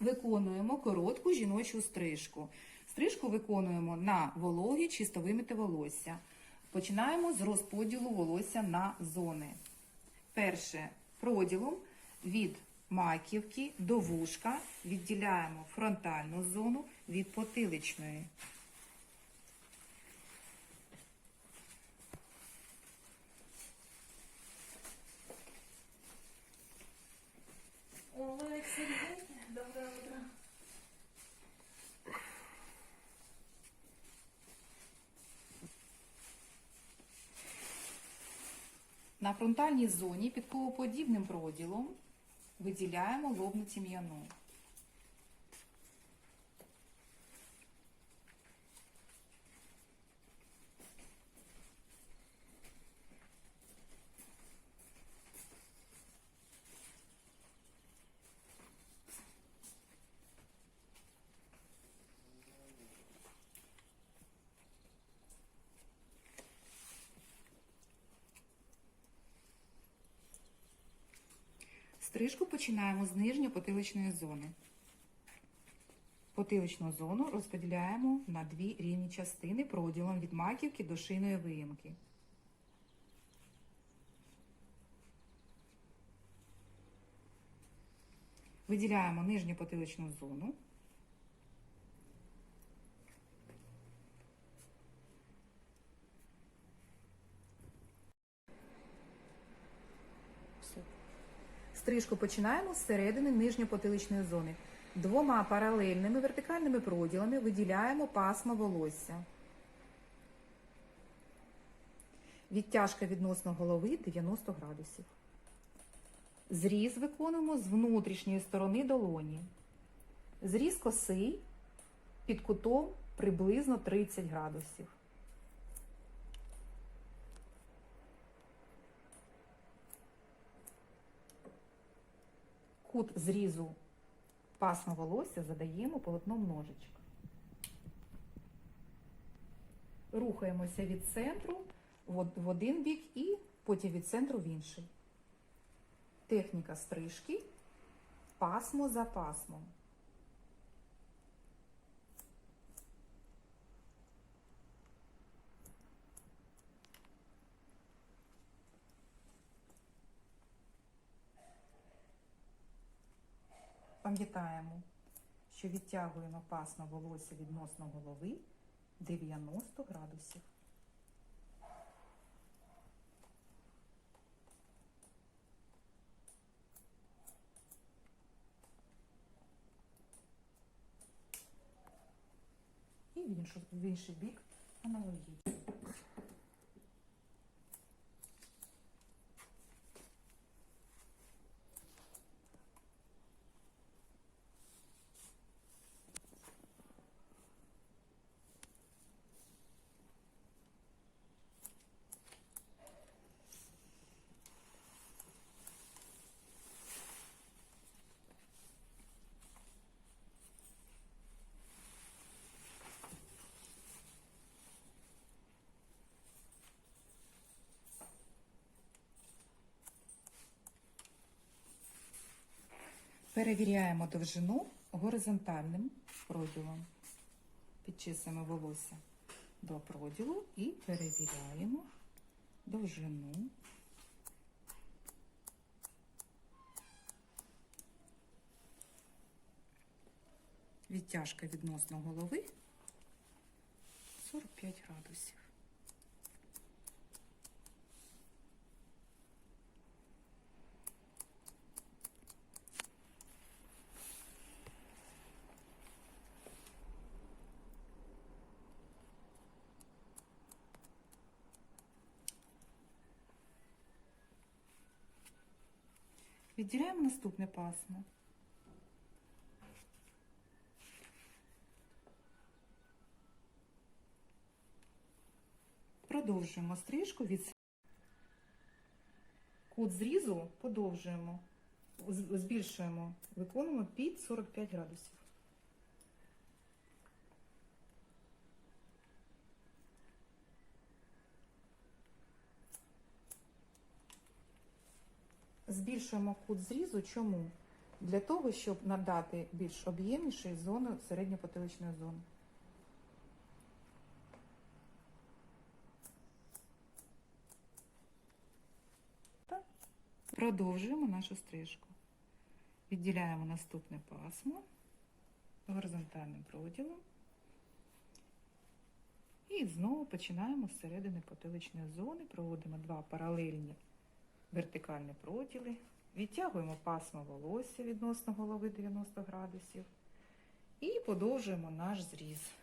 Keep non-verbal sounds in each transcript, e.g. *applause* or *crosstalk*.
виконуємо коротку жіночу стрижку. Стрижку виконуємо на вологі, чисто вимите волосся. Починаємо з розподілу волосся на зони. Перше проділом від маківки до вушка відділяємо фронтальну зону від потиличної. Олег На фронтальній зоні під колоподібним проділом виділяємо лобну тім'яну. Стрижку починаємо з нижньопотиличної зони. Потиличну зону розподіляємо на дві рівні частини проділом від маківки до шийної виїмки. Виділяємо нижню потиличну зону. Стрижку починаємо з середини нижньопотиличної зони. Двома паралельними вертикальними проділами виділяємо пасмо волосся. Відтяжка відносно голови 90 градусів. Зріз виконуємо з внутрішньої сторони долоні. Зріз косий під кутом приблизно 30 градусів. Кут зрізу пасма волосся задаємо полотном ножичка. Рухаємося від центру в один бік і потім від центру в інший. Техніка стрижки пасмо за пасмом. Пам'ятаємо, що відтягуємо пасмо волосся відносно голови 90 градусів. І в інший бік аналогічно. Перевіряємо довжину горизонтальним проділом. Підчисуємо волосся до проділу і перевіряємо довжину. Відтяжка відносно голови 45 градусів. Відділяємо наступне пасмо. Продовжуємо стрижку від кут зрізу подовжуємо, збільшуємо, виконуємо під 45 градусів. Збільшуємо кут зрізу. Чому? для того, щоб надати більш об'ємнішої зони середньопотиличної зони. Так. Продовжуємо нашу стрижку. Відділяємо наступне пасмо горизонтальним проділом. І знову починаємо з середини потиличної зони, проводимо два паралельні вертикальні проділи, відтягуємо пасмо волосся відносно голови 90 градусів і подовжуємо наш зріз.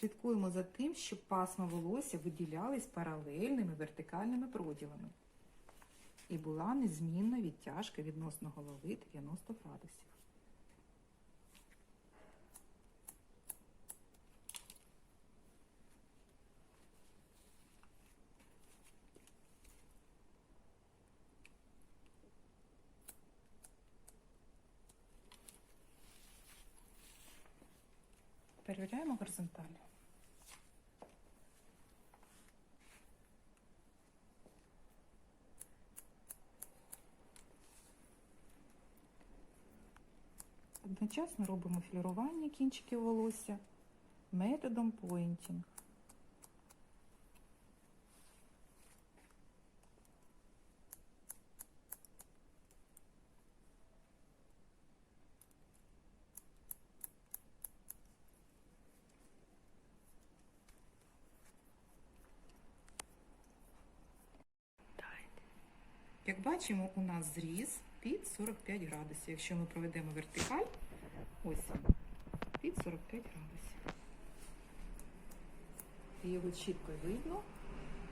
Слідкуємо за тим, щоб пасма волосся виділялись паралельними вертикальними проділами. І була незмінна відтяжка відносно голови 90 градусів. Перевіряємо горизонтально. Одночасно робимо філірування кінчиків волосся методом поінтінг. Як бачимо, у нас зріз під 45 градусів. Якщо ми проведемо вертикаль, ось під 45 градусів. І його чітко видно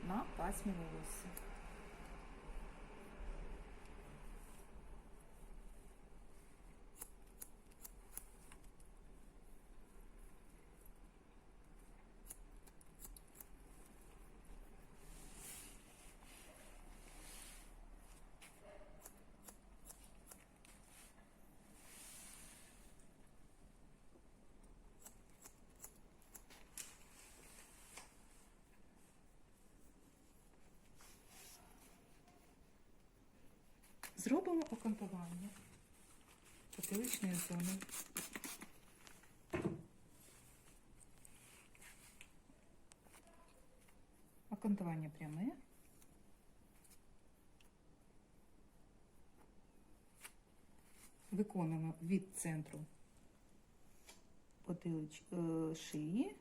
на пасмі волосся. Зробимо окантування потиличної зони. Окантування пряме. Виконуємо від центру потилич е, шиї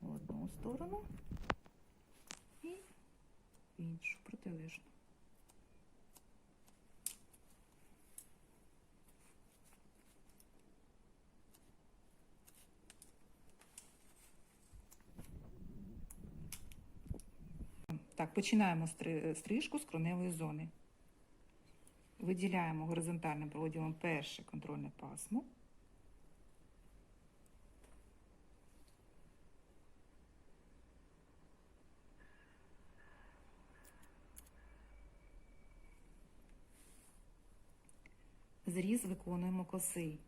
в одну сторону і іншу протилежну. Так, починаємо стрижку з кроневої зони. Виділяємо горизонтальним проводілом перше контрольне пасмо. Зріз виконуємо косий.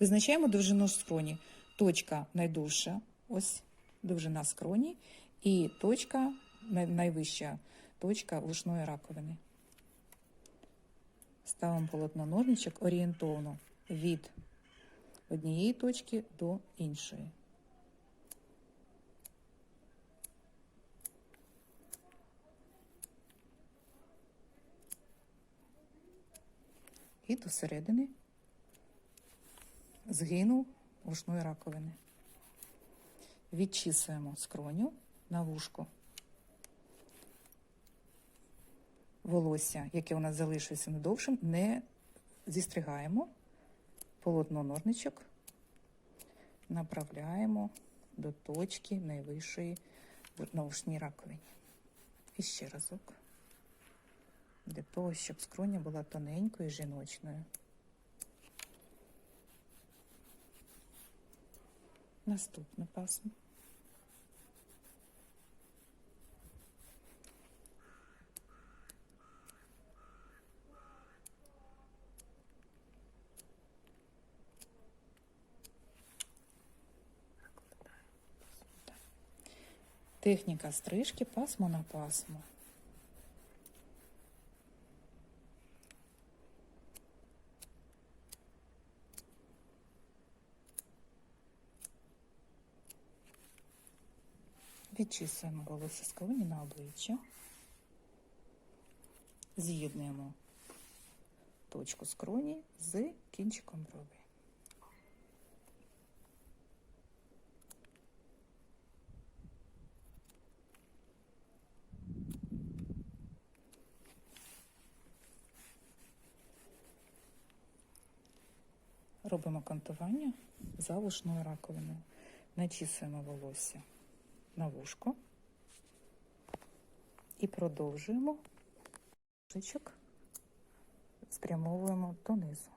Визначаємо довжину скроні. Точка найдовша, ось довжина скроні, і точка найвища точка вушної раковини. Ставимо полотно ножничок орієнтовно від однієї точки до іншої. І до середини згину вушної раковини. Відчісуємо скроню на вушко. Волосся, яке у нас залишилося недовшим, не зістригаємо. Полотно ножничок направляємо до точки найвищої на вушній раковині. І ще разок. Для того, щоб скроня була тоненькою і жіночною. Наступне пасмо. Техніка стрижки пасмо на пасмо. Відчісуємо волосся з колені на обличчя. З'єднуємо точку скроні з кінчиком брови. Робимо кантування за вушною раковиною. Начісуємо волосся на вушко і продовжуємо шичок, спрямовуємо донизу.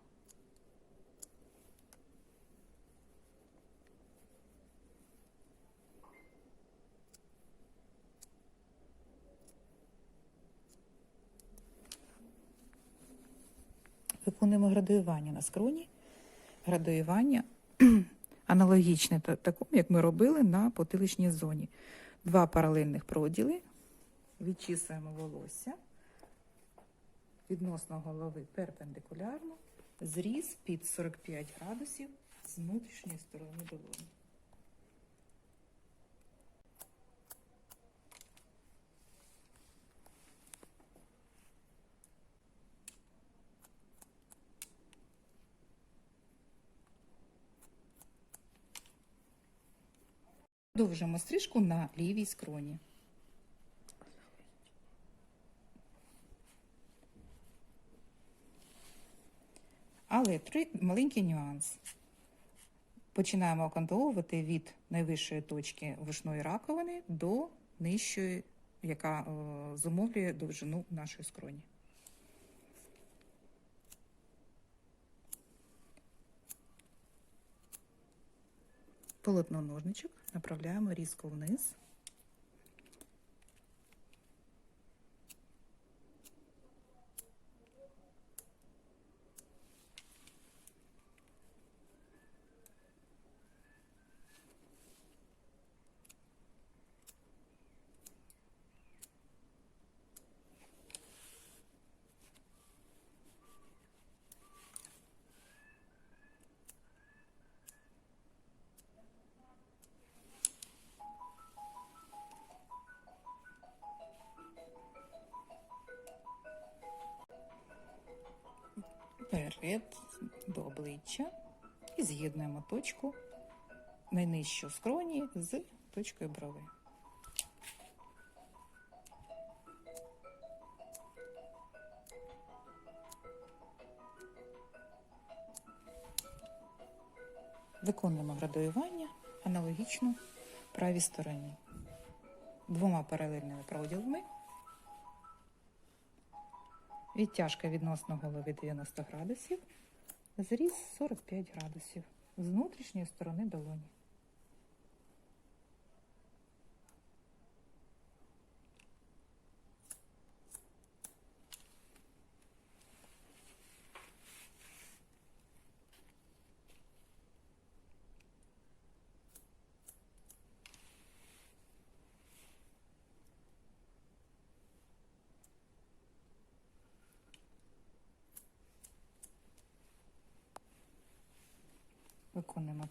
Виконуємо градуювання на скроні. Градуювання *clears throat* аналогічне такому, як ми робили на потиличній зоні. Два паралельних проділи. Відчісуємо волосся відносно голови перпендикулярно, зріз під 45 градусів з внутрішньої сторони долоні. Продовжуємо стрижку на лівій скроні. Але три маленький нюанс. Починаємо окантовувати від найвищої точки вушної раковини до нижчої, яка е, зумовлює довжину нашої скроні. Полотно ножничок направляємо різко вниз. Вперед до обличчя і з'єднуємо точку найнижчу скроні з точкою брови. Виконуємо градуювання аналогічно правій стороні. Двома паралельними проділами. Відтяжка відносно голови 90 градусів, зріз 45 градусів з внутрішньої сторони долоні.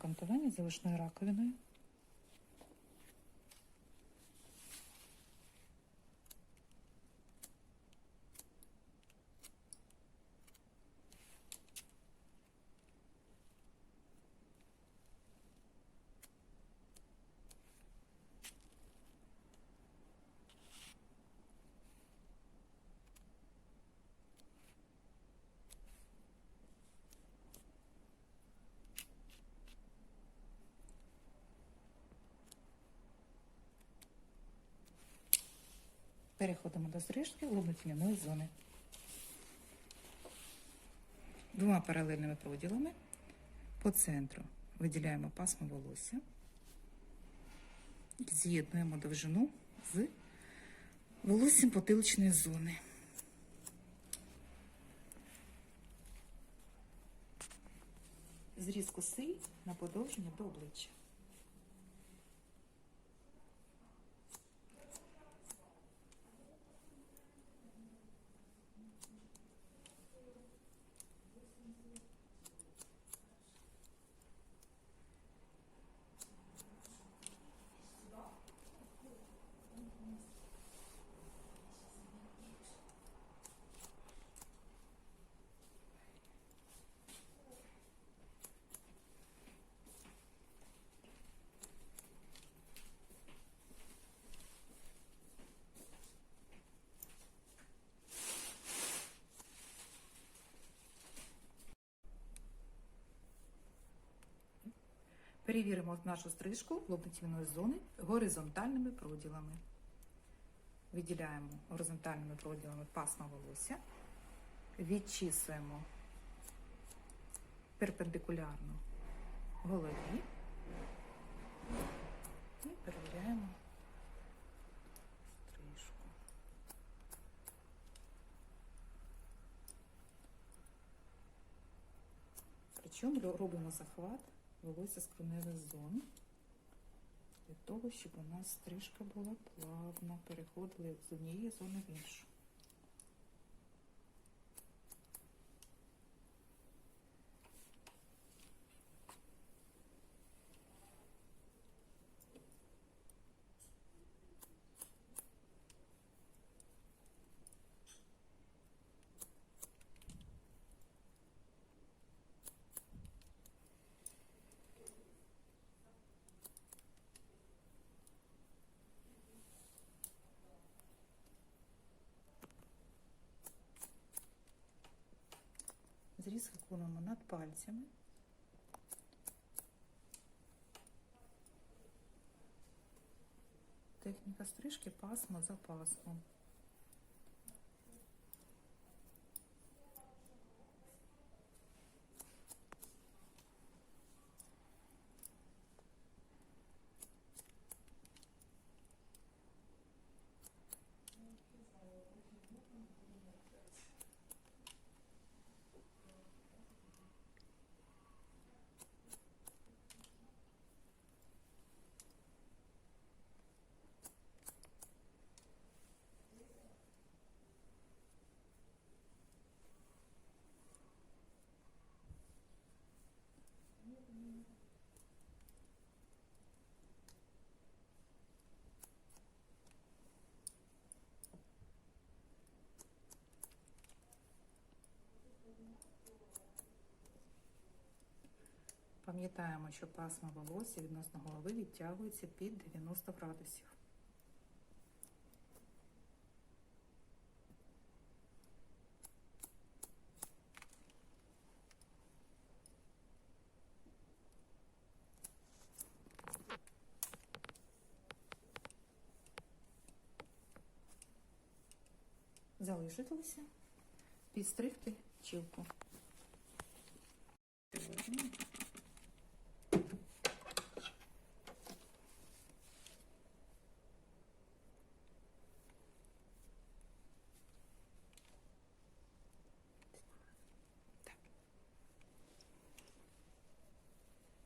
Виконуємо кантування залишною раковиною. Переходимо до стрижки лобно-тіняної зони. Двома паралельними проділами по центру виділяємо пасмо волосся. З'єднуємо довжину з волоссям потиличної зони. Зріз коси на подовження до обличчя. Перевіримо нашу стрижку лобутівної зони горизонтальними проділами. Виділяємо горизонтальними проділами пасма волосся, відчісуємо перпендикулярно голові і перевіряємо стрижку. Причому робимо захват волосся з кореневих зон для того, щоб у нас стрижка була плавна, переходили з однієї зони в іншу. Зріз виконуємо над пальцями. Техніка стрижки пасмо за пасмом. Пам'ятаємо, що пасма волосся відносно голови відтягується під 90 градусів. Залишилося підстригти чілку.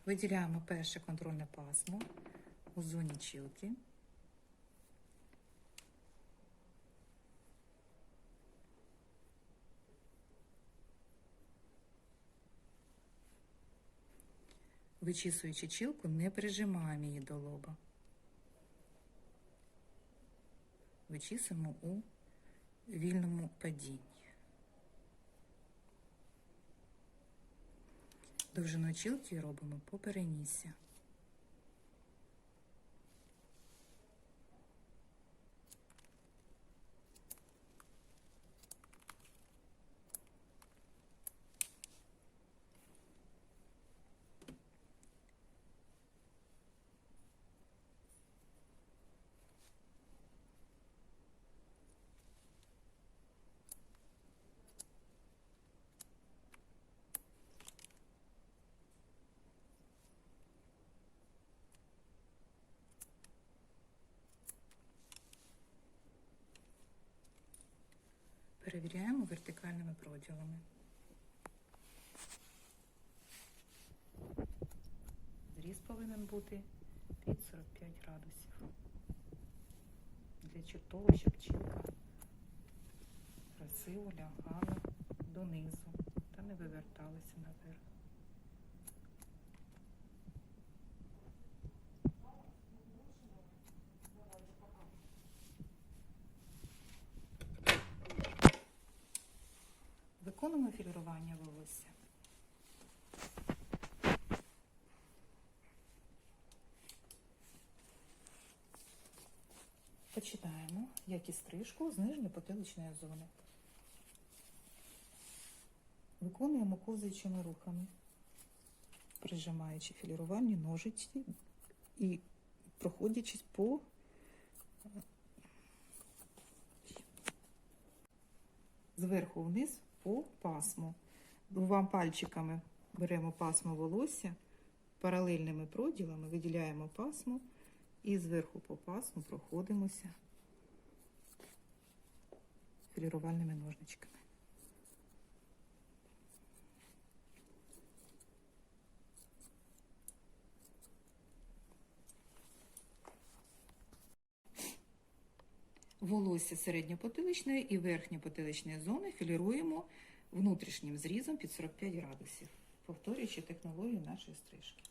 Виділяємо перше контрольне пасмо у зоні чілки. Вичісуючи чілку, не прижимаємо її до лоба. Вичісуємо у вільному падінні. Довжину чілки робимо по перенісся. Перевіряємо вертикальними проділами. Зріз повинен бути під 45 градусів. Для того, щоб чітка красиво лягала донизу та не виверталася наверх. Виконуємо фільтрування волосся. Починаємо, як і стрижку, з нижньої потиличної зони. Виконуємо ковзаючими рухами, прижимаючи філірувальні ножиці і проходячись по зверху вниз по пасму. Двома пальчиками беремо пасму волосся, паралельними проділами виділяємо пасму і зверху по пасму проходимося філірувальними ножничками. Волосся середньопотиличної і верхньопотиличної зони філіруємо внутрішнім зрізом під 45 градусів, повторюючи технологію нашої стрижки.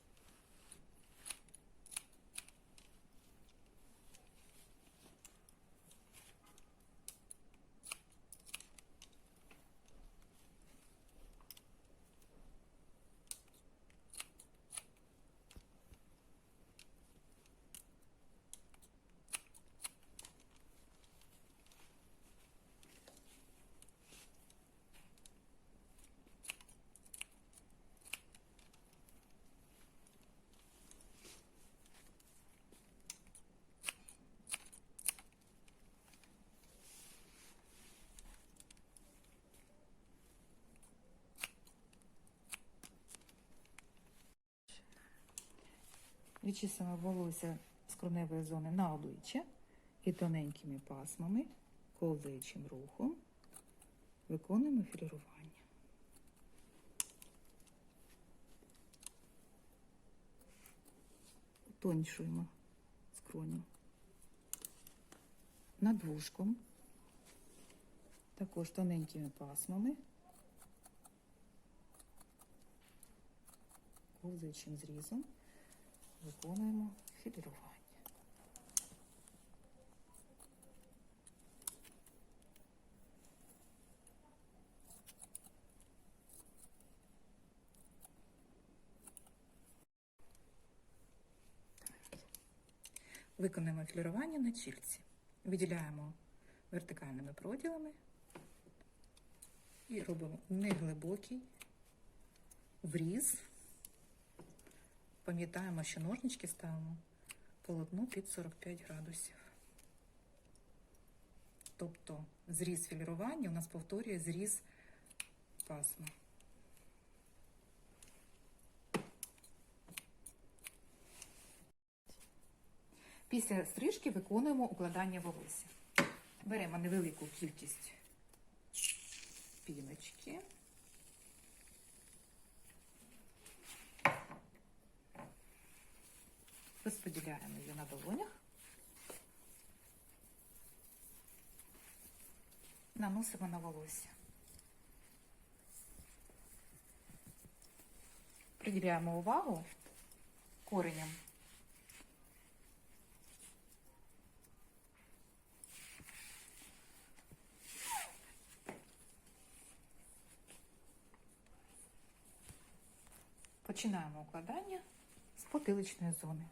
Відчісуємо волосся з корневої зони на обличчя і тоненькими пасмами, ковзаючим рухом виконуємо філірування. Утоншуємо скроню. Над вушком, також тоненькими пасмами, ковзаючим зрізом виконуємо філірування. Виконуємо філірування на чільці. Виділяємо вертикальними проділами і робимо неглибокий вріз. Пам'ятаємо, що ножнички ставимо полотно під 45 градусів. Тобто зріз філірування у нас повторює зріз пасма. Після стрижки виконуємо укладання волосся. Беремо невелику кількість піночки. Розподіляємо її на долонях. Наносимо на волосся. Приділяємо увагу кореням. Починаємо укладання з потиличної зони.